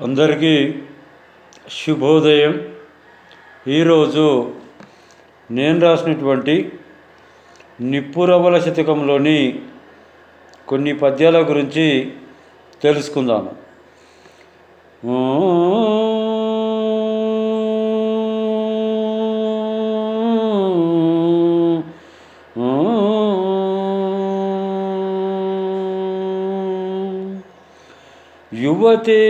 అందరికీ శుభోదయం. ఈరోజు నేను రాసినటువంటి నిప్పురవల శతకంలోని కొన్ని పద్యాల గురించి తెలుసుకుందాము. యువతే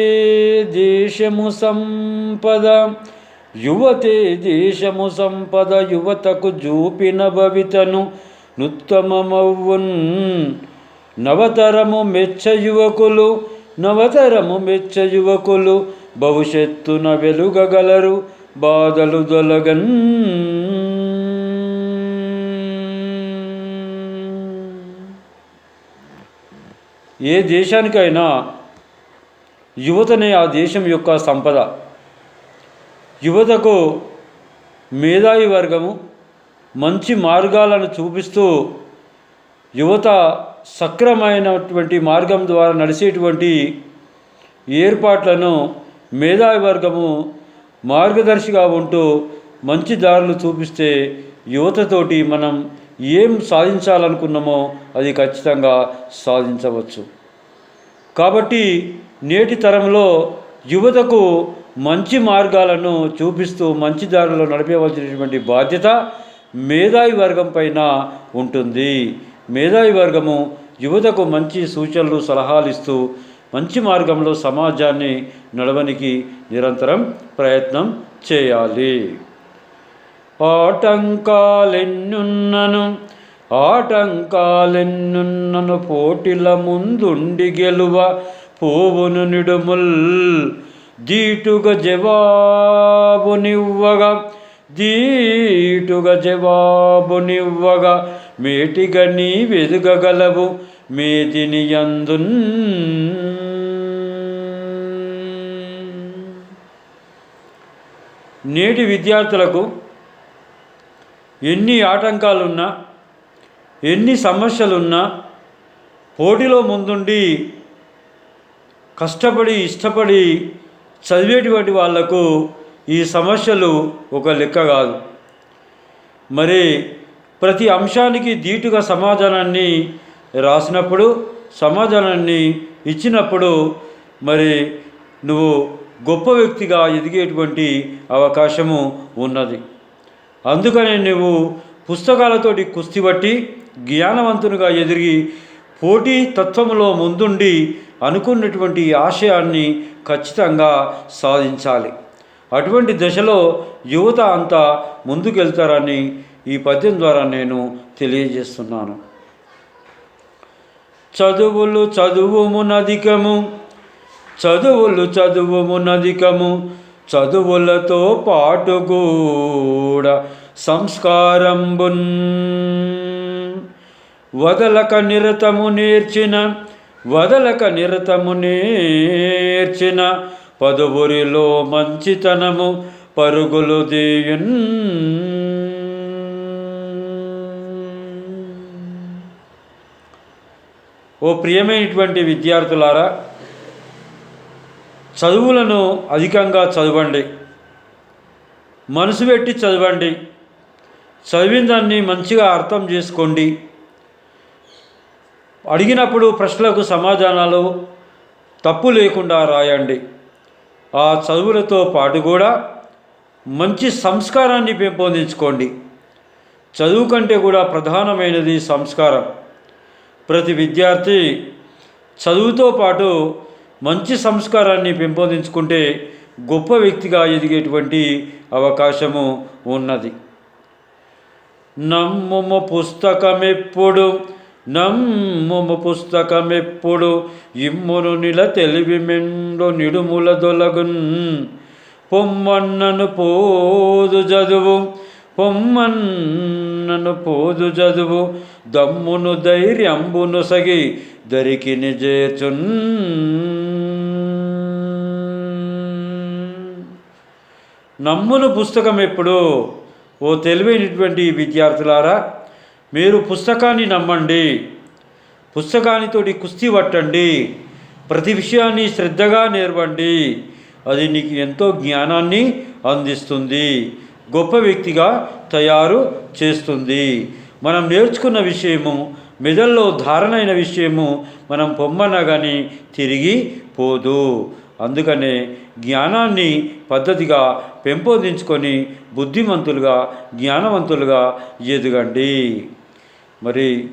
దేశము సంపద యువతే దేశము సంపద యువతకు చూపిన భవితను నుత్తమమవ్వున్. నవతరము మెచ్చ యువకులు నవతరము మెచ్చ యువకులు భవిష్యత్తున వెలుగగలరు బాధలు దొలగన్ ఏ దేశానికైనా యువతనే ఆ దేశం యొక్క సంపద. యువతకు మేధావి వర్గము మంచి మార్గాలను చూపిస్తూ యువత సక్రమైనటువంటి మార్గం ద్వారా నడిచేటువంటి ఏర్పాట్లను మేధావి వర్గము మార్గదర్శిగా ఉంటూ మంచి దారులు చూపిస్తే యువతతోటి మనం ఏం సాధించాలనుకున్నామో అది ఖచ్చితంగా సాధించవచ్చు. కాబట్టి నేటి తరంలో యువతకు మంచి మార్గాలను చూపిస్తూ మంచి దారిలో నడిపేవలసినటువంటి బాధ్యత మేధావి వర్గం పైన ఉంటుంది. మేధావి వర్గము యువతకు మంచి సూచనలు సలహాలు ఇస్తూ మంచి మార్గంలో సమాజాన్ని నడవనికి నిరంతరం ప్రయత్నం చేయాలి. ఆటంకాలెన్నున్నను ఆటంకాలెన్నున్నను పోటీల ముందుండి గెలువ పోవును నిడుముల్ దీటుగ జవాబునివ్వగా దీటుగ జవాబునివ్వగా మేటిగా నీ వెదుగగలవు మేదిని అందున్ నేటి విద్యార్థులకు ఎన్ని ఆటంకాలున్నా ఎన్ని సమస్యలున్నా పోటీలో ముందుండి కష్టపడి ఇష్టపడి చదివేటువంటి వాళ్ళకు ఈ సమస్యలు ఒక లెక్క కాదు. మరి ప్రతి అంశానికి ధీటుగా సమాధానాన్ని రాసినప్పుడు సమాధానాన్ని ఇచ్చినప్పుడు మరి నువ్వు గొప్ప వ్యక్తిగా ఎదిగేటువంటి అవకాశము ఉన్నది. అందుకనే నువ్వు పుస్తకాలతోటి కుస్తీ బట్టి జ్ఞానవంతునిగా ఎదిగి పోటీ తత్వంలో ముందుండి అనుకున్నటువంటి ఆశయాన్ని ఖచ్చితంగా సాధించాలి. అటువంటి దశలో యువత అంతా ముందుకెళ్తారని ఈ పద్యం ద్వారా నేను తెలియజేస్తున్నాను. చదువులు చదువుమునధికము చదువులు చదువుమునధికము చదువులతో పాటు కూడా సంస్కారంబున్. వదలక నిరతము నేర్చిన వదలక నిరతము నేర్చిన పదువురిలో మంచితనము పరుగులు దేయున్. ఓ ప్రియమైనటువంటి విద్యార్థులారా చదువులను అధికంగా చదవండి. మనసు పెట్టి చదవండి. చదివిన దాన్ని మంచిగా అర్థం చేసుకోండి. అడిగినప్పుడు ప్రశ్నలకు సమాధానాలు తప్పు లేకుండా రాయండి. ఆ చదువులతో పాటు కూడా మంచి సంస్కారాన్ని పెంపొందించుకోండి. చదువు కంటే కూడా ప్రధానమైనది సంస్కారం. ప్రతి విద్యార్థి చదువుతో పాటు మంచి సంస్కారాన్ని పెంపొందించుకుంటే గొప్ప వ్యక్తిగా ఎదిగేటువంటి అవకాశము ఉన్నది. నమ్ముము పుస్తకమెప్పుడు నమ్ముము పుస్తకమెప్పుడు ఇమ్మును నిల తెలివి మెండు నిడుముల దొలగున్. పొమ్మన్నను పోదు చదువు పొమ్మన్నను పోదు చదువు దమ్మును ధైర్యంబును సగి దరికిని చేచున్. నమ్మును పుస్తకం ఎప్పుడు ఓ తెలివైనటువంటి విద్యార్థులారా మీరు పుస్తకాన్ని నమ్మండి. పుస్తకానితోటి కుస్తీ పట్టండి. ప్రతి విషయాన్ని శ్రద్ధగా నేర్వండి అది నీకు ఎంతో జ్ఞానాన్ని అందిస్తుంది. గొప్ప వ్యక్తిగా తయారు చేస్తుంది. మనం నేర్చుకున్న విషయము మెదల్లో ధారణైన విషయము మనం పొమ్మన్నా కానీ తిరిగి పోదు. అందుకనే జ్ఞానాన్ని పద్ధతిగా పెంపొందించుకొని బుద్ధిమంతులుగా జ్ఞానవంతులుగా ఎదగండి. మరి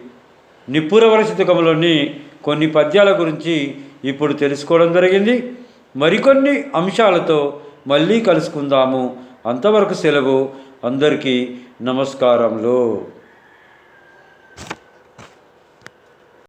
నిప్పురవర శతకంలోని కొన్ని పద్యాల గురించి ఇప్పుడు తెలుసుకోవడం జరిగింది. మరికొన్ని అంశాలతో మళ్ళీ కలుసుకుందాము. అంతవరకు సెలవు. అందరికీ నమస్కారములు.